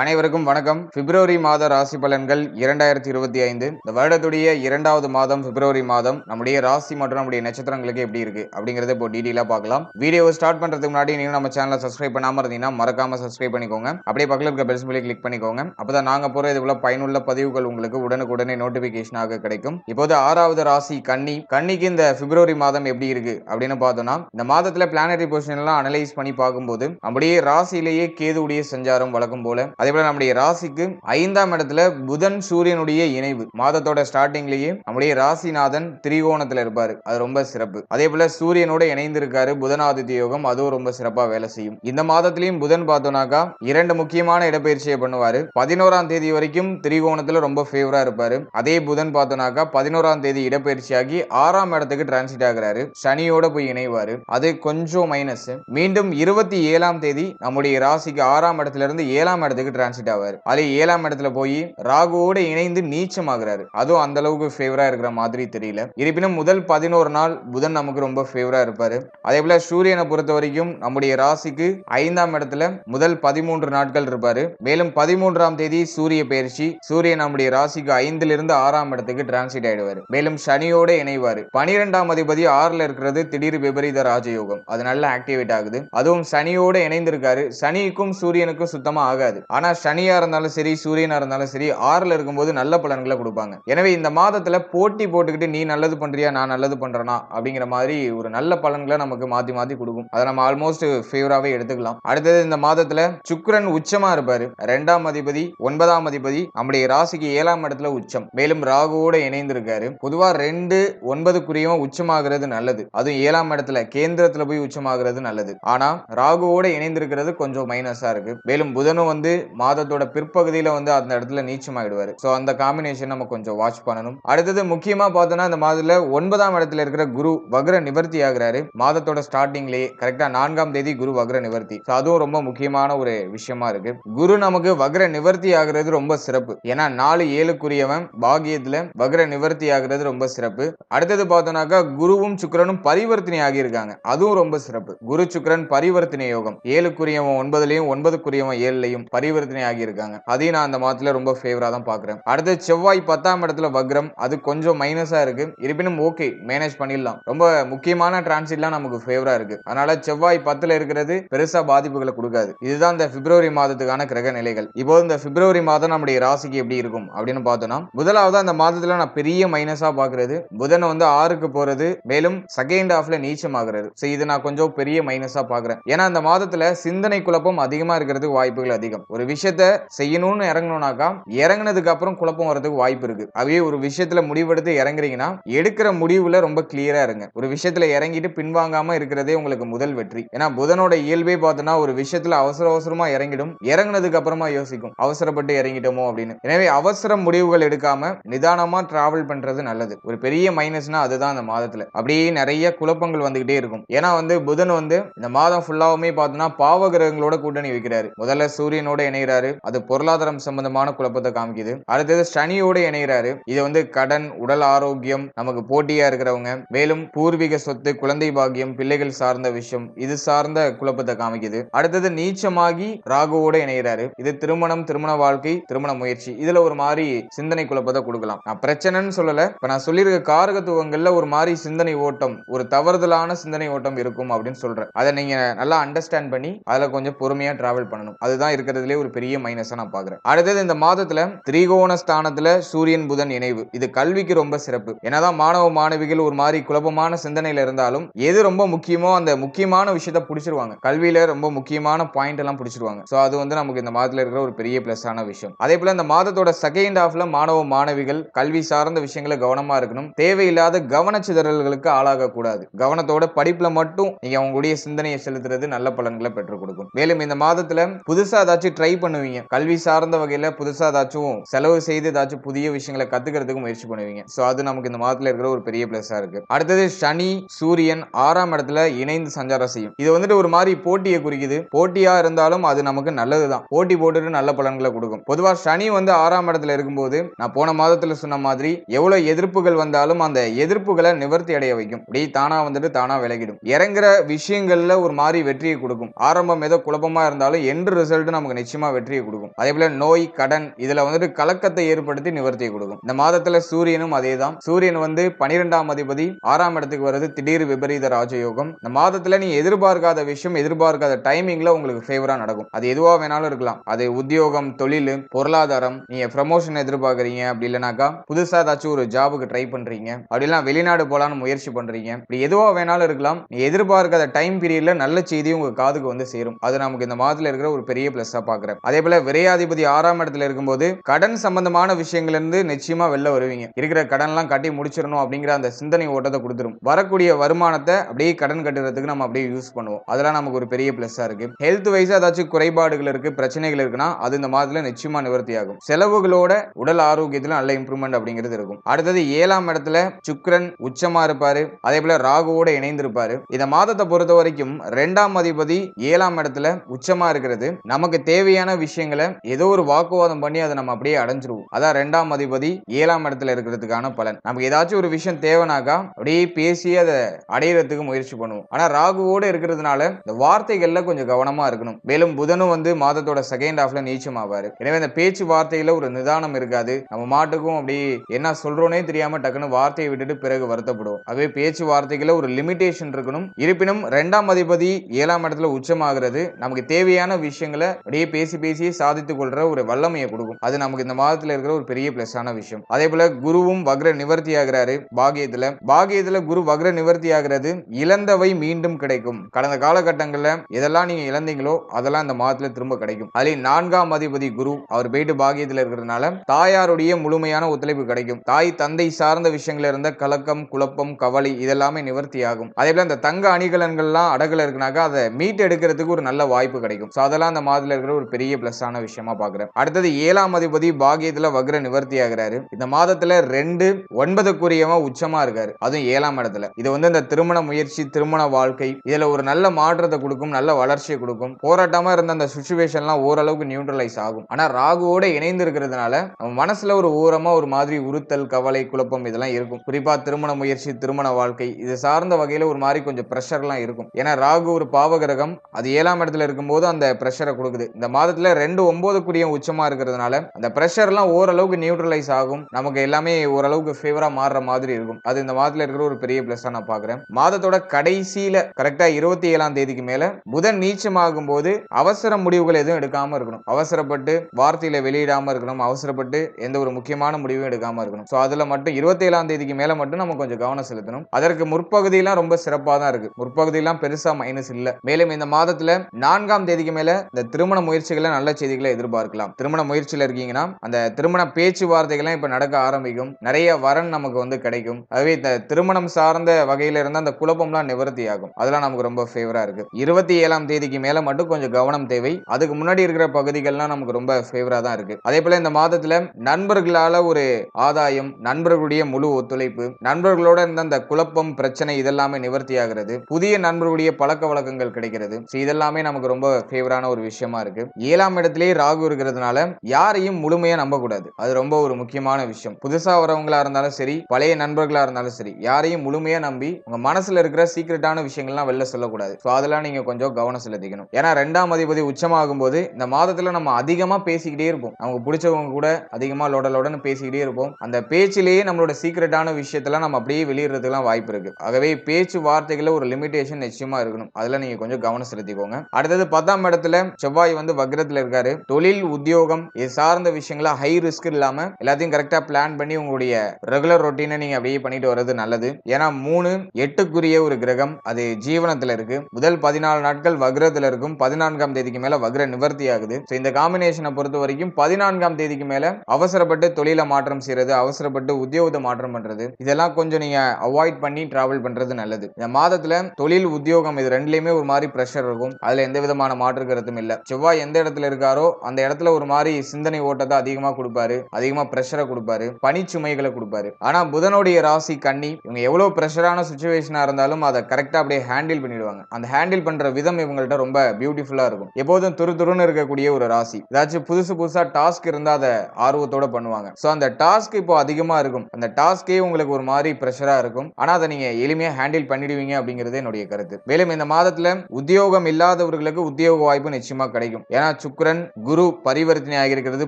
அனைவருக்கும் வணக்கம். பிப்ரவரி மாத ராசி பலன்கள் இரண்டாயிரத்தி இருபத்தி ஐந்து. இந்த வருடத்துடைய இரண்டாவது மாதம் பிப்ரவரி மாதம் நம்முடைய ராசி மற்றும் நம்முடைய நட்சத்திரங்களுக்கு எப்படி இருக்கு அப்படிங்கறத இப்போ டீடெயிலா பார்க்கலாம். வீடியோ ஸ்டார்ட் பண்றதுக்கு முன்னாடி நீங்க நம்ம சேனலை சப்ஸ்கிரைப் பண்ணாம இருந்தீங்கன்னா மறக்காம சப்ஸ்கிரைப் பண்ணிக்கோங்க. அப்படியே பக்கத்தில் இருக்க பெல் சிம்பிளை கிளிக் பண்ணிக்கோங்க. அப்பதான் நாங்க போற இது போல பயனுள்ள பதிவுகள் உங்களுக்கு உடனுக்குடனே நோட்டிபிகேஷனாக கிடைக்கும். இப்போது ஆறாவது ராசி கன்னி. கன்னிக்கு இந்த பிப்ரவரி மாதம் எப்படி இருக்கு அப்படின்னு பார்த்தோம்னா இந்த மாதத்துல பிளானரி பொசிஷன் எல்லாம் அனலைஸ் பண்ணி பார்க்கும்போது நம்முடைய ராசியிலேயே கேதுடைய சஞ்சாரம் வழக்கம் போல அதே போல நம்முடைய ராசிக்கு ஐந்தாம் இடத்துல புதன் சூரியனுடைய இணைவு. மாதத்தோட ஸ்டார்டிங்லயே நம்முடைய ராசிநாதன் திரிகோணத்துல இருப்பாரு. அது ரொம்ப சிறப்பு. அதே போல சூரியனோட இணைந்து இருக்காரு புதனாதித்ய யோகம். அதுவும் ரொம்ப சிறப்பா வேலை செய்யும். இந்த மாதத்திலையும் புதன் பார்த்தோம்னாக்கா இரண்டு முக்கியமான இடப்பெயர்ச்சியை பண்ணுவாரு. பதினோராம் தேதி வரைக்கும் திரிகோணத்துல ரொம்ப ஃபேவரா இருப்பாரு. அதே புதன் பார்த்தோம்னாக்கா பதினோராம் தேதி இடப்பெயர்ச்சியாகி ஆறாம் இடத்துக்கு டிரான்சிட் ஆகிறாரு. சனியோட போய் இணைவாரு. அது கொஞ்சம் மைனஸ் மீண்டும் இருபத்தி ஏழாம் தேதி நம்முடைய ராசிக்கு ஆறாம் இடத்துல இருந்து ஏழாம் இடத்துக்கு டிரான்சிட் ஆவார். அதே ஏழாம் இடத்துல போய் ராகுவோட இணைந்து நீச்சமாகிறாரு. அதுவும் அந்த அளவுக்கு ஃபேவரா இருக்கிற மாதிரி தெரியல. இருப்பினும் முதல் பதினோரு நாள் புதன் நமக்கு ரொம்ப ஃபேவரா இருப்பாரு. அதே போல சூரியனை பொறுத்த வரைக்கும் நம்முடைய ராசிக்கு ஐந்தாம் இடத்துல முதல் பதிமூன்று நாட்கள் இருப்பாரு. மேலும் பதிமூன்றாம் தேதி சூரிய பயிற்சி. சூரியன் நம்முடைய ராசிக்கு ஐந்துல இருந்து ஆறாம் இடத்துக்கு டிரான்சிட் ஆயிடுவாரு. மேலும் சனியோட இணைவாரு. பனிரெண்டாம் அதிபதி ஆறுல இருக்கிறது திடீர் விபரீத ராஜயோகம். அது நல்லா ஆக்டிவேட் ஆகுது. அதுவும் சனியோட இணைந்திருக்காரு. சனிக்கும் சூரியனுக்கும் சுத்தமா ஆகாது. ஆனா சனியா இருந்தாலும் சரி சூரியனா இருந்தாலும் சரி ஆறுல இருக்கும்போது நல்ல பலன்களை கொடுப்பாங்க. எனவே இந்த மாதத்துல போட்டி போட்டுக்கிட்டு நீ நல்லது பண்றியா நான் நல்லது பண்றேனா? அப்படிங்கிற மாதிரி ஒரு நல்ல பலன்களை நமக்கு மாத்தி மாத்தி கொடுக்கும். அதை நம்ம ஆல்மோஸ்ட் ஃபேவராகவே எடுத்துக்கலாம். அடுத்தது இந்த மாதத்துல சுக்கரன் உச்சமா இருப்பாரு. ரெண்டாம் அதிபதி ஒன்பதாம் அதிபதி நம்முடைய ராசிக்கு ஏழாம் இடத்துல உச்சம். மேலும் ராகுவோட இணைந்திருக்காரு. பொதுவா ரெண்டு ஒன்பதுக்குரியவன் உச்சமாகிறது நல்லது. அதுவும் ஏழாம் இடத்துல கேந்திரத்துல போய் உச்சமாகிறது நல்லது. ஆனா ராகுவோட இணைந்திருக்கிறது கொஞ்சம் மைனஸா இருக்கு. மேலும் புதனும் வந்து மாதத்தோட பிற்பகுதியில வந்து அந்த இடத்துல நீச்சமாயிடுவாரு. சோ அந்த காம்பினேஷன் நம்ம கொஞ்சம் வாட்ச் பண்ணணும். அடுத்தது முக்கியமா பார்த்தோம்னா இந்த மாதத்துல ஒன்பதாம் இடத்துல இருக்கிற குரு வக்ர நிவர்த்தி ஆகிறாரு. மாதத்தோட ஸ்டார்டிங்லயே கரெக்டா நான்காம் தேதி குரு வக்ர நிவர்த்தி. So அதுவும் ரொம்ப முக்கியமான ஒரு விஷயமா இருக்கு. குரு நமக்கு வக்ர நிவர்த்தி ஆகிறது ரொம்ப சிறப்பு. ஏன்னா நாலு ஏழுக்குரியவன் பாகியத்துல வக்ர நிவர்த்தி ஆகிறது ரொம்ப சிறப்பு. அடுத்தது பார்த்தோம்னாக்கா குருவும் சுக்கரனும் பரிவர்த்தனை ஆகியிருக்காங்க. அதுவும் ரொம்ப சிறப்பு. குரு சுக்கரன் பரிவர்த்தனை யோகம். ஏழுக்குரியவன் ஒன்பதுலையும் ஒன்பதுக்குரியவன் ஏழுலையும் பரிவர்த்தனை ஆகியிருக்காங்க அதையும் நான் அந்த மாதத்துல ரொம்ப ஃபேவரா தான் பாக்குறேன் அடுத்து செவ்வாய் பத்தாம் இடத்துல வக்ரம் அது கொஞ்சம் மைனஸா இருக்கு. இருப்பினும் ஓகே மேனேஜ் பண்ணிடலாம். ரொம்ப முக்கியமான டிரான்சிட்லாம் நமக்கு ஃபேவரா இருக்கு. அதனால செவ்வாய் பத்துல இருக்கிறது பெருசா பாதிப்புகளை கொடுக்காது. இதுதான் இந்த பிப்ரவரி மாதத்துக்கான கிரக நிலைகள். இப்போ இந்த பிப்ரவரி மாதம் நம்முடைய ராசிக்கு எப்படி இருக்கும் அப்படின்னு பார்த்தோம்னா முதலாவது அந்த மாதத்துல நான் பெரிய மைனஸா பாக்குறது புதனை வந்து ஆறுக்கு போறது மேலும் செகண்ட் ஹாஃப்ல நீச்சம் ஆகுறது ஸோ இது நான் கொஞ்சம் பெரிய மைனஸா பாக்குறேன் ஏன்னா அந்த மாதத்துல சிந்தனை குழப்பம் அதிகமா இருக்கிறதுக்கு வாய்ப்புகள் அதிகம். ஒரு விஷயத்த செய்யணும்னு இறங்கணும்னாக்கா இறங்கினதுக்கு அப்புறம் குழப்பம் வரதுக்கு வாய்ப்பு இருக்கு. அதே ஒரு விஷயத்துல முடிவெடுத்து இறங்குறீங்கன்னா எடுக்கிற முடிவுல ரொம்ப கிளியரா இருங்க. ஒரு விஷயத்துல இறங்கிட்டு பின்வாங்காம இருக்கிறதே உங்களுக்கு முதல் வெற்றி. ஏன்னா புதனோட இயல்பே பார்த்தோன்னா ஒரு விஷயத்துல அவசர அவசரமா இறங்கிடும். இறங்கினதுக்கு அப்புறமா யோசிக்கும் அவசரப்பட்டு இறங்கிட்டோமோ அப்படின்னு. எனவே அவசர முடிவுகள் எடுக்காம நிதானமா டிராவல் பண்றது நல்லது. ஒரு பெரிய மைனஸ்னா அதுதான் அந்த மாதத்துல. அப்படியே நிறைய குழப்பங்கள் வந்துகிட்டே இருக்கும். ஏன்னா வந்து புதன் வந்து இந்த மாதம் ஃபுல்லாவுமே பார்த்தோம்னா பாவ கிரகங்களோட கூட்டணி வைக்கிறாரு. முதல்ல சூரியனோட இணைகிறாரு அது பொருளாதாரம் சம்பந்தமான குழப்பத்தை காமிக்குது. அடுத்தது சனியோட இணைகிறாரு இது வந்து கடன் உடல் ஆரோக்கியம் நமக்கு போட்டியா இருக்கிறவங்க மேலும் பூர்வீக சொத்து குழந்தை பாக்கியம் பிள்ளைகள் சார்ந்த விஷயம் இது சார்ந்த குழப்பத்தை காமிக்குது. அடுத்தது நீச்சமாகி ராகுவோட இணைகிறாரு இது திருமணம் திருமண வாழ்க்கை திருமண முயற்சி. இதுல ஒரு மாதிரி சிந்தனை குழப்பத்தை கொடுக்கலாம். நான் பிரச்சனைன்னு சொல்லல. இப்ப நான் சொல்லியிருக்க காரகத்துவங்கள்ல ஒரு மாதிரி சிந்தனை ஓட்டம் ஒரு தவறுதலான சிந்தனை ஓட்டம் இருக்கும் அப்படின்னு சொல்றேன். அதை நீங்க நல்லா அண்டர்ஸ்டாண்ட் பண்ணி அதுல கொஞ்சம் பொறுமையா டிராவல் பண்ணணும். அதுதான் இருக்கிறதுலே ஒரு பெரிய மைனஸா நான் பாக்குறேன் அடுத்தது இந்த மாதத்துல திரிகோண ஸ்தானத்துல சூரியன் புதன் இணைவு. இது கல்விக்கு ரொம்ப சிறப்பு. என்னதான் மாணவ மாணவிகள் ஒரு மாதிரி குழப்பமான சிந்தனையில இருந்தாலும் எது ரொம்ப முக்கியமோ அந்த முக்கியமான விஷயத்த பிடிச்சிருவாங்க. கல்வியில ரொம்ப முக்கியமான பாயிண்ட் எல்லாம் பிடிச்சிருவாங்க. சோ அது வந்து நமக்கு இந்த மாதத்துல இருக்கிற ஒரு பெரிய பிளஸ் ஆன விஷயம். அதே போல இந்த மாதத்தோட செகண்ட் ஹாஃப்ல மாணவ மாணவிகள் கல்வி சார்ந்த விஷயங்களை கவனமா இருக்கணும். தேவையில்லாத கவனச்சிதறல்களுக்கு ஆளாக கூடாது. கவனத்தோட படிப்புல மட்டும் நீங்க அவங்களுடைய சிந்தனையை செலுத்துறது நல்ல பலன்களை பெற்றுக் கொடுக்கும். மேலும் இந்த மாதத்துல புதுசா ஏதாச்சும் ட்ரை பண்ணுவீங்க. கல்வி சார்ந்த வகையில புதுசா ஏதாச்சும் செலவு செய்து ஏதாச்சும் புதிய விஷயங்களை கத்துக்கிறதுக்கு முயற்சி பண்ணுவீங்க. சோ அது நமக்கு இந்த மாதத்துல இருக்கிற ஒரு பெரிய பிளஸா இருக்கு. அடுத்தது சனி சூரியன் ஆறாம் இடத்துல இணைந்து சஞ்சாரம் செய்யும். இது வந்துட்டு ஒரு மாதிரி போட்டியை குறிக்குது. போட்டியா இருந்தாலும் அது நமக்கு நல்லதுதான். போட்டி போட்டுட்டு நல்ல பலன்களை கொடுக்கும். பொதுவா சனி வந்து ஆறாம் இடத்துல இருக்கும்போது நான் போன மாதத்துல சொன்ன மாதிரி எவ்வளவு எதிர்ப்புகள் வந்தாலும் அந்த எதிர்ப்புகளை நிவர்த்தி அடைய வைக்கும். அப்படியே தானா வந்துட்டு தானா விலகிடும். இறங்குற விஷயங்கள்ல ஒரு மாதிரி வெற்றியை கொடுக்கும். ஆரம்பம் ஏதோ குழப்பமா இருந்தாலும் எண்டு ரிசல்ட் நமக்கு நிச்சயமா நிச்சயமா வெற்றியை கொடுக்கும். அதே போல நோய் கடன் இதில் வந்துட்டு கலக்கத்தை ஏற்படுத்தி நிவர்த்தியை கொடுக்கும். இந்த மாதத்தில் சூரியனும் அதேதான். சூரியன் வந்து பனிரெண்டாம் அதிபதி ஆறாம் இடத்துக்கு வருது திடீர் விபரீத ராஜயோகம். இந்த மாதத்தில் நீ எதிர்பார்க்காத விஷயம் எதிர்பார்க்காத டைமிங்ல உங்களுக்கு ஃபேவராக நடக்கும். அது எதுவாக வேணாலும் இருக்கலாம். அது உத்தியோகம் தொழில் பொருளாதாரம். நீங்கள் ப்ரமோஷன் எதிர்பார்க்குறீங்க அப்படி இல்லைனாக்கா புதுசாக ஏதாச்சும் ஒரு ஜாபுக்கு ட்ரை பண்ணுறீங்க அப்படிலாம் வெளிநாடு போகலான்னு முயற்சி பண்ணுறீங்க இப்படி எதுவாக வேணாலும் இருக்கலாம். நீ எதிர்பார்க்காத டைம் பீரியடில் நல்ல செய்தி உங்கள் காதுக்கு வந்து சேரும். அது நமக்கு இந்த மாதத்தில் இருக்கிற ஒரு பெரிய பிளஸ்ஸா பாக்குறேன் அதே போல விரையாதிபதி ஆறாம் இடத்துல இருக்கும்போது கடன் சம்பந்தமான விஷயங்கள்ல இருந்து நிச்சயமா வெளில வருவீங்க. இருக்கிற கடன்லாம் கட்டி முடிச்சிடணும் அப்படிங்கிற அந்த சிந்தனை ஓட்டத்தை கொடுத்துரும். வரக்கூடிய வருமானத்தை அப்படியே கடன் கட்டுறதுக்கு நம்ம அப்படியே யூஸ் பண்ணுவோம். அதெல்லாம் நமக்கு ஒரு பெரிய பிளஸ்ஸா இருக்கு. ஹெல்த் வைஸ் ஏதாச்சும் குறைபாடுகள் இருக்கு பிரச்சனைகள் இருக்குன்னா அது இந்த மாதத்துல நிச்சயமா நிவர்த்தி ஆகும் செலவுகளோட உடல் ஆரோக்கியத்துல நல்ல இம்ப்ரூவ்மெண்ட் அப்படிங்கிறது இருக்கும். அடுத்தது ஏழாம் இடத்துல சுக்ரன் உச்சமா இருப்பாரு. அதே போல ராகுவோட இணைந்திருப்பாரு. இந்த மாதத்தை பொறுத்த வரைக்கும் ரெண்டாம் அதிபதி ஏழாம் இடத்துல உச்சமா இருக்கிறது. நமக்கு தேவையான விஷயங்களை ஏதோ ஒரு வாக்குவாதம் பண்ணி அதை நம்ம அப்படியே அடைஞ்சிருவோம். அதான் ரெண்டாம் அதிபதி ஏழாம் இடத்துல இருக்கிறதுக்கான பலன். நமக்கு ஏதாச்சும் ஒரு விஷயம் தேவைனாக்கா அப்படியே பேசி அதை அடையிறதுக்கு முயற்சி பண்ணுவோம். ஆனா ராகுவோட இருக்கிறதுனால இந்த வார்த்தைகள்ல கொஞ்சம் கவனமா இருக்கணும். மேலும் புதனும் வந்து மாதத்தோட செகண்ட் ஹாஃப்ல நீச்சம் ஆவாரு எனவே இந்த பேச்சு வார்த்தையில ஒரு நிதானம் இருக்காது. நம்ம மாட்டுக்கும் அப்படி என்ன சொல்றோனே தெரியாம டக்குன்னு வார்த்தையை விட்டுட்டு பிறகு வருத்தப்படுவோம். அதுவே பேச்சு வார்த்தைகள ஒரு லிமிடேஷன் இருக்கணும். இருப்பினும் ரெண்டாம் அதிபதி ஏழாம் இடத்துல உச்சமாகிறது நமக்கு தேவையான விஷயங்களை அப்படியே பேசி பேசி சாதித்துக் கொள்ற ஒரு வல்லமையை கொடுக்கும். அது நமக்கு இந்த மாதத்துல இருக்கிற ஒரு பெரிய பிளஸ்ஸான விஷயம். அதே போல குருவும் வக்ர நிவர்த்தி ஆகிறாரு பாகியத்துல பாகியத்துல குரு வக்ர நிவர்த்தி ஆகிறது இழந்தவை மீண்டும் கிடைக்கும். கடந்த காலகட்டங்கள்ல எதெல்லாம் நீங்க இழந்தீங்களோ அதெல்லாம் இந்த மாதத்துல திரும்ப கிடைக்கும். அதுலயும் நான்காம் அதிபதி குரு அவர் போயிட்டு பாகியத்துல இருக்கிறதுனால தாயாருடைய முழுமையான ஒத்துழைப்பு கிடைக்கும். தாய் தந்தை சார்ந்த விஷயங்கள்ல இருந்த கலக்கம் குழப்பம் கவலை இதெல்லாமே நிவர்த்தி ஆகும் அதே போல இந்த தங்க அணிகலன்கள்லாம் அடகுல இருக்குனாக்கா அதை மீட் எடுக்கிறதுக்கு ஒரு நல்ல வாய்ப்பு கிடைக்கும். அதெல்லாம் அந்த மாதத்துல இருக்கிற ஒரு பெரிய பிளஸ் ஆன விஷயமா பாக்குறேன். அடுத்தது ஏழாம் அதிபதி பாகியத்துல வக்ர நிவர்த்தி ஆகிறாரு இந்த மாதத்துல ரெண்டு ஒன்பதுக்குரியவன் உச்சமா இருக்காரு. அதுவும் ஏழாம் இடத்துல. இது வந்து இந்த திருமண முயற்சி திருமண வாழ்க்கை இதுல ஒரு நல்ல மாற்றத்தை கொடுக்கும் நல்ல வளர்ச்சியை கொடுக்கும். போராட்டமா இருந்த அந்த சுச்சுவேஷன்லாம் ஓரளவுக்கு நியூட்ரலைஸ் ஆகும். ஆனா ராகுவோட இணைந்து இருக்கிறதுனால நம்ம மனசுல ஒரு ஓரமா ஒரு மாதிரி உறுத்தல் கவலை குழப்பம் இதெல்லாம் இருக்கும். குறிப்பா திருமண முயற்சி திருமண வாழ்க்கை இது சார்ந்த வகையில ஒரு மாதிரி கொஞ்சம் ப்ரெஷர்லாம் இருக்கும். ஏன்னா ராகு ஒரு பாவகிரகம். அது ஏழாம் இடத்துல இருக்கும்போது அந்த ப்ரெஷரை கொடுக்குது. இந்த மாதிரி மாதத்துல ரெண்டு ஒன்பதுக்குரிய உச்சமா இருக்கிறதுனால அந்த ப்ரெஷர்லாம் ஓரளவுக்கு நியூட்ரலைஸ் ஆகும். நமக்கு எல்லாமே ஓரளவுக்கு ஃபேவரா மாறுற மாதிரி இருக்கும். அது இந்த மாதத்துல இருக்கிற ஒரு பெரிய பிளஸ்ஸா நான் பாக்குறேன். மாதத்தோட கடைசியில கரெக்டா இருபத்தி ஏழாம் தேதிக்கு மேல புதன் நீச்சமாகும் போது அவசர முடிவுகள் எதுவும் எடுக்காம இருக்கணும். அவசரப்பட்டு வார்த்தையில வெளியிடாம இருக்கணும். அவசரப்பட்டு எந்த ஒரு முக்கியமான முடிவும் எடுக்காம இருக்கணும். ஸோ அதுல மட்டும் இருபத்தி ஏழாம் தேதிக்கு மேல மட்டும் நம்ம கொஞ்சம் கவனம் செலுத்தணும். அதற்கு முற்பகுதியெல்லாம் ரொம்ப சிறப்பாக தான் இருக்கு. முற்பகுதியெல்லாம் பெருசா மைனஸ் இல்ல. மேலும் இந்த மாதத்துல நான்காம் தேதிக்கு மேல இந்த திருமண முயற்சி முயற்சிகளை நல்ல செய்திகளை எதிர்பார்க்கலாம். திருமண முயற்சியில இருக்கீங்கன்னா அந்த திருமண பேச்சுவார்த்தைகள்லாம் இப்போ நடக்க ஆரம்பிக்கும். நிறைய வரன் நமக்கு வந்து கிடைக்கும். அதுவே இந்த திருமணம் சார்ந்த வகையில இருந்து அந்த குழப்பம்லாம் நிவர்த்தி ஆகும் அதெல்லாம் நமக்கு ரொம்ப ஃபேவரா இருக்கு. இருபத்தி ஏழாம் தேதிக்கு மேல மட்டும் கொஞ்சம் கவனம் தேவை. அதுக்கு முன்னாடி இருக்கிற பகுதிகள்லாம் நமக்கு ரொம்ப ஃபேவரா தான் இருக்கு. அதே போல இந்த மாதத்துல நண்பர்களால ஒரு ஆதாயம் நண்பர்களுடைய முழு ஒத்துழைப்பு நண்பர்களோட இருந்த அந்த குழப்பம் பிரச்சனை இதெல்லாமே நிவர்த்தி ஆகிறது புதிய நண்பர்களுடைய பழக்க வழக்கங்கள் கிடைக்கிறது. இதெல்லாமே நமக்கு ரொம்ப ஃபேவரான ஒரு விஷயமா இருக்கு. ஏழாம் இடத்திலேயே ராகு இருக்கிறதுனால யாரையும் முழுமையா நம்பக்கூடாது. அது ரொம்ப ஒரு முக்கியமான விஷயம். புதுசா வரவங்களா இருந்தாலும் சரி பழைய நண்பர்களா இருந்தாலும் சரி யாரையும் முழுமையா நம்பி உங்க மனசுல இருக்கிற சீக்கிரட்டான விஷயங்கள்லாம் வெளில சொல்லக்கூடாது. ஸோ அதெல்லாம் நீங்க கொஞ்சம் கவனம் செலுத்திக்கணும். ஏன்னா ரெண்டாம் அதிபதி உச்சமாகும் போது இந்த மாதத்துல நம்ம அதிகமா பேசிக்கிட்டே இருப்போம். நமக்கு பிடிச்சவங்க கூட அதிகமா லோடலோடன்னு பேசிக்கிட்டே இருப்போம். அந்த பேச்சிலேயே நம்மளோட சீக்கிரட்டான விஷயத்தெல்லாம் நம்ம அப்படியே வெளியிடுறதுக்குலாம் வாய்ப்பு இருக்கு. ஆகவே பேச்சு வார்த்தைகளில் ஒரு லிமிடேஷன் நிச்சயமா இருக்கணும். அதெல்லாம் நீங்க கொஞ்சம் கவனம் செலுத்திக்கோங்க. அடுத்தது பத்தாம் இடத்துல செவ்வாய் வந்து வக்ரத்துல இருக்காரு. தொழில் உத்தியோகம் இது சார்ந்த விஷயங்கள ஹை ரிஸ்க் இல்லாம எல்லாத்தையும் கரெக்டா பிளான் பண்ணி உங்களுடைய ரெகுலர் ரொட்டீனை நீங்க அப்படியே பண்ணிட்டு வர்றது நல்லது. ஏன்னா மூணு எட்டுக்குரிய ஒரு கிரகம் அது ஜீவனத்துல இருக்கு. முதல் பதினாலு நாட்கள் வக்ரத்துல இருக்கும். பதினான்காம் தேதிக்கு மேல வக்ர நிவர்த்தி ஆகுது. இந்த காம்பினேஷனை பொறுத்த வரைக்கும் பதினான்காம் தேதிக்கு மேல அவசரப்பட்டு தொழில மாற்றம் செய்யறது அவசரப்பட்டு உத்தியோகத்தை மாற்றம் பண்றது இதெல்லாம் கொஞ்சம் நீங்க அவாய்ட் பண்ணி டிராவல் பண்றது நல்லது. இந்த மாதத்துல தொழில் உத்தியோகம் இது ரெண்டுலயுமே ஒரு மாதிரி ப்ரெஷர் இருக்கும். அதுல எந்த விதமான மாற்று கருத்தும் இல்ல. செவ்வாய் எந்த இடத்துல இருக்காரோ அந்த இடத்துல ஒரு மாதிரி சிந்தனை ஓட்டத்தை அதிகமா கொடுப்பாரு. அதிகமா ப்ரெஷரை கொடுப்பாரு. பனிச்சுமைகளை கொடுப்பாரு. ஆனா புதனுடைய ராசி கண்ணி இவங்க எவ்வளவு ப்ரெஷரான சுச்சுவேஷனா இருந்தாலும் அதை கரெக்டா அப்படியே ஹேண்டில் பண்ணிடுவாங்க. அந்த ஹேண்டில் பண்ற விதம் இவங்கள்ட்ட ரொம்ப பியூட்டிஃபுல்லா இருக்கும். எப்போதும் துரு துருன்னு இருக்கக்கூடிய ஒரு ராசி. ஏதாச்சும் புதுசு புதுசா டாஸ்க் இருந்தா அதை ஆர்வத்தோட பண்ணுவாங்க. சோ அந்த டாஸ்க் இப்போ அதிகமா இருக்கும். அந்த டாஸ்கே உங்களுக்கு ஒரு மாதிரி ப்ரெஷரா இருக்கும். ஆனா அதை நீங்க எளிமையா ஹேண்டில் பண்ணிடுவீங்க அப்படிங்கிறது என்னுடைய கருத்து. மேலும் இந்த மாதத்துல உத்தியோகம் இல்லாதவர்களுக்கு உத்தியோக வாய்ப்பு நிச்சயமா கிடைக்கும். ஏன்னா ஏன்னா சுக்கரன் குரு பரிவர்த்தனை ஆகியிருக்கிறது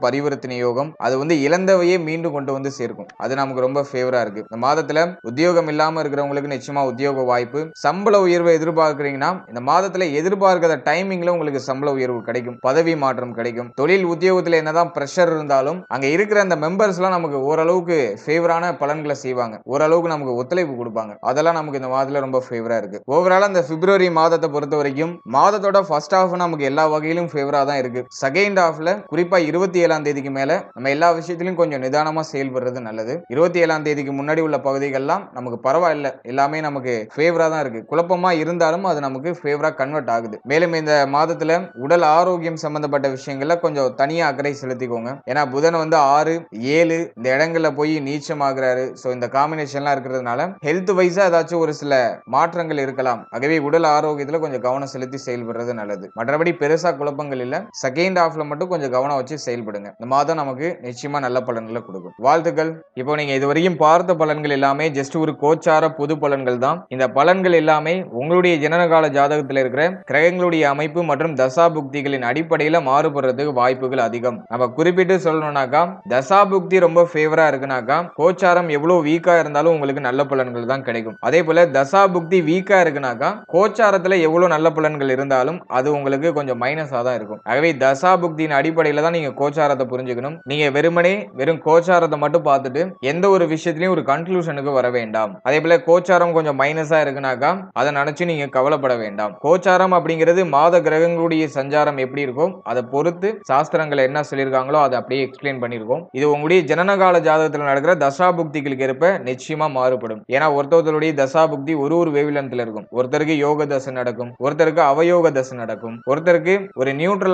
பரிவர்த்தனை யோகம். அது வந்து இழந்தவையே மீண்டும் கொண்டு வந்து சேர்க்கும். அது நமக்கு ரொம்ப ஃபேவரா இருக்கு. இந்த மாதத்துல உத்தியோகம் இல்லாம இருக்கிறவங்களுக்கு நிச்சயமா உத்தியோக வாய்ப்பு. சம்பள உயர்வை எதிர்பார்க்கிறீங்கன்னா இந்த மாதத்துல எதிர்பார்க்கிற டைமிங்ல உங்களுக்கு சம்பள உயர்வு கிடைக்கும். பதவி மாற்றம் கிடைக்கும். தொழில் உத்தியோகத்துல என்னதான் பிரஷர் இருந்தாலும் அங்க இருக்கிற அந்த மெம்பர்ஸ் எல்லாம் நமக்கு ஓரளவுக்கு ஃபேவரான பலன்களை செய்வாங்க. ஓரளவுக்கு நமக்கு ஒத்துழைப்பு கொடுப்பாங்க. அதெல்லாம் நமக்கு இந்த மாதத்துல ரொம்ப ஃபேவரா இருக்கு. ஓவரால் அந்த பிப்ரவரி மாதத்தை பொறுத்த வரைக்கும் மாதத்தோட ஃபர்ஸ்ட் ஹாஃப் நமக்கு எல்லா வகையிலும் ஃபேவரா தான் இருக்கு. செகண்ட் ஹாஃப்ல குறிப்பா இருபத்தி ஏழாம் தேதிக்கு மேல நம்ம எல்லா விஷயத்திலும் கொஞ்சம் நிதானமா செயல்படுறது நல்லது. இருபத்தி ஏழாம் தேதிக்கு முன்னாடி உள்ள பகுதிகள்லாம் நமக்கு பரவாயில்ல. எல்லாமே நமக்கு ஃபேவரா தான் இருக்கு. குழப்பமா இருந்தாலும் அது நமக்கு ஃபேவரா கன்வெர்ட் ஆகுது. மேலும் இந்த மாதத்துல உடல் ஆரோக்கியம் சம்பந்தப்பட்ட விஷயங்கள்ல கொஞ்சம் தனியா அக்கறை செலுத்திக்கோங்க. ஏன்னா புதன் வந்து ஆறு ஏழு இந்த இடங்கள்ல போய் நீச்சமாகிறாரு. ஸோ இந்த காம்பினேஷன்லாம் இருக்கிறதுனால ஹெல்த் வைஸா ஏதாச்சும் ஒரு சில மாற்றங்கள் இருக்கலாம். ஆகவே உடல் ஆரோக்கியத்துல கொஞ்சம் கவனம் செலுத்தி செயல்படுறது நல்லது. மற்றபடி பெருசா குழப்பங்கள் இல்ல. செகண்ட் ஹாஃப்ல மட்டும் கொஞ்சம் கவனம் வச்சு செயல்படுங்க. இந்த மாதம் நமக்கு நிச்சயமா நல்ல பலன்களை கொடுக்கும். வாழ்த்துக்கள். இப்போ நீங்க இதுவரையும் பார்த்த பலன்கள் எல்லாமே ஜஸ்ட் ஒரு கோச்சார பொது பலன்கள் தான். இந்த பலன்கள் எல்லாமே உங்களுடைய ஜனனகால ஜாதகத்தில் இருக்கிற கிரகங்களுடைய அமைப்பு மற்றும் தசா புக்திகளின் அடிப்படையில் மாறுபடுறதுக்கு வாய்ப்புகள் அதிகம். நம்ம குறிப்பிட்டு சொல்லணும்னாக்கா தசா புக்தி ரொம்ப ஃபேவரா இருக்குனாக்கா கோச்சாரம் எவ்வளவு வீக்கா இருந்தாலும் உங்களுக்கு நல்ல பலன்கள் தான் கிடைக்கும். அதே போல தசா புக்தி வீக்கா இருக்குனாக்கா கோச்சாரத்துல எவ்வளவு நல்ல பலன்கள் இருந்தாலும் அது உங்களுக்கு கொஞ்சம் மைனஸா தான் இருக்கும். ஆகவே தசா புக்தியின் அடிப்படையில தான் நீங்க கோச்சாரத்தை புரிஞ்சுக்கணும். நீங்க வெறுமனே வெறும் கோச்சாரத்தை மட்டும் பார்த்துட்டு எந்த ஒரு விஷயத்துலையும் ஒரு கன்க்ளூஷனுக்கு வர வேண்டாம். அதே போல கோச்சாரம் கொஞ்சம் மைனஸா இருக்குனாக்கா அதை நினைச்சு நீங்க கவலைப்பட வேண்டாம். கோச்சாரம் அப்படிங்கிறது மாத கிரகங்களுடைய சஞ்சாரம் எப்படி இருக்கும் அதை பொறுத்து சாஸ்திரங்கள் என்ன சொல்லியிருக்காங்களோ அதை அப்படியே எக்ஸ்பிளைன் பண்ணியிருக்கோம். இது உங்களுடைய ஜனனகால ஜாதகத்தில் நடக்கிற தசா புக்திகளுக்கு ஏற்ப நிச்சயமா மாறுபடும். ஏன்னா ஒருத்தருடைய தசா புக்தி ஒரு ஒரு வேவிலந்தில் இருக்கும். ஒருத்தருக்கு யோக தசை நடக்கும். ஒருத்தருக்கு அவயோக தசை நடக்கும். ஒருத்தருக்கு ஒரு நியூட்ரல்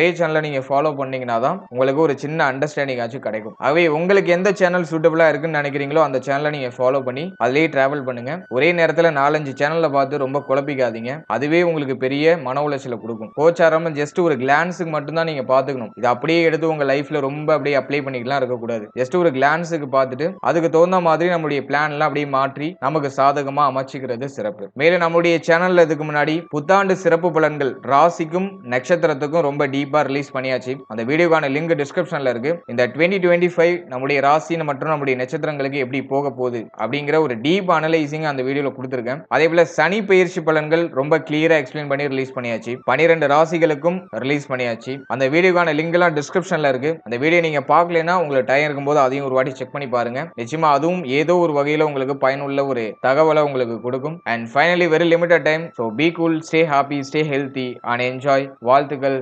சேனலை நீங்கள் ஃபாலோ பண்ணிங்கன்னா தான் உங்களுக்கு ஒரு சின்ன அண்டர்ஸ்டாண்டிங் ஆச்சு கிடைக்கும். ஆகவே உங்களுக்கு எந்த சேனல் சூட்டபுளாக இருக்குன்னு நினைக்கிறீங்களோ அந்த சேனலை நீங்கள் ஃபாலோ பண்ணி அதிலேயே ட்ராவல் பண்ணுங்க. ஒரே நேரத்தில் நாலஞ்சு சேனலை பார்த்து ரொம்ப குழப்பிக்காதீங்க. அதுவே உங்களுக்கு பெரிய மன உளைச்சலை கொடுக்கும். கோச்சாரம் ஜஸ்ட் ஒரு கிளான்ஸுக்கு மட்டும்தான் நீங்கள் பார்த்துக்கணும். இது அப்படியே எடுத்து உங்கள் லைஃப்பில் ரொம்ப அப்படியே அப்ளை பண்ணிக்கலாம் இருக்கக்கூடாது. ஜஸ்ட் ஒரு கிளான்ஸுக்கு பார்த்துட்டு அதுக்கு தகுந்த மாதிரி நம்மளுடைய பிளான்லாம் அப்படியே மாற்றி நமக்கு சாதகமாக அமைச்சிக்கிறது சிறப்பு. மேலும் நம்மளுடைய சேனலில் இதுக்கு முன்னாடி புத்தாண்டு சிறப்பு பலன்கள் ராசிக்கும் நட்சத்திரத்துக்கும் ரொம்ப டீப் கண்டிப்பாக ரிலீஸ் பண்ணியாச்சு. அந்த வீடியோக்கான லிங்க் டிஸ்கிரிப்ஷனில் இருக்கு. இந்த டுவெண்ட்டி டுவெண்ட்டி ஃபைவ் நம்முடைய ராசி மற்றும் நம்முடைய நட்சத்திரங்களுக்கு எப்படி போக போகுது அப்படிங்கிற ஒரு டீப் அனலைசிங் அந்த வீடியோவில் கொடுத்துருக்கேன். அதே போல சனி பயிற்சி பலன்கள் ரொம்ப கிளியரா எக்ஸ்பிளைன் பண்ணி ரிலீஸ் பண்ணியாச்சு. பனிரெண்டு ராசிகளுக்கும் ரிலீஸ் பண்ணியாச்சு. அந்த வீடியோக்கான லிங்க் எல்லாம் டிஸ்கிரிப்ஷன்ல இருக்கு. அந்த வீடியோ நீங்க பார்க்கலனா உங்களுக்கு டைம் இருக்கும்போது அதையும் ஒரு வாட்டி செக் பண்ணி பாருங்க. நிச்சயமா அதுவும் ஏதோ ஒரு வகையில உங்களுக்கு பயனுள்ள ஒரு தகவலை உங்களுக்கு கொடுக்கும். And finally very limited time so be cool stay happy stay healthy and enjoy வாழ்த்துக்கள்.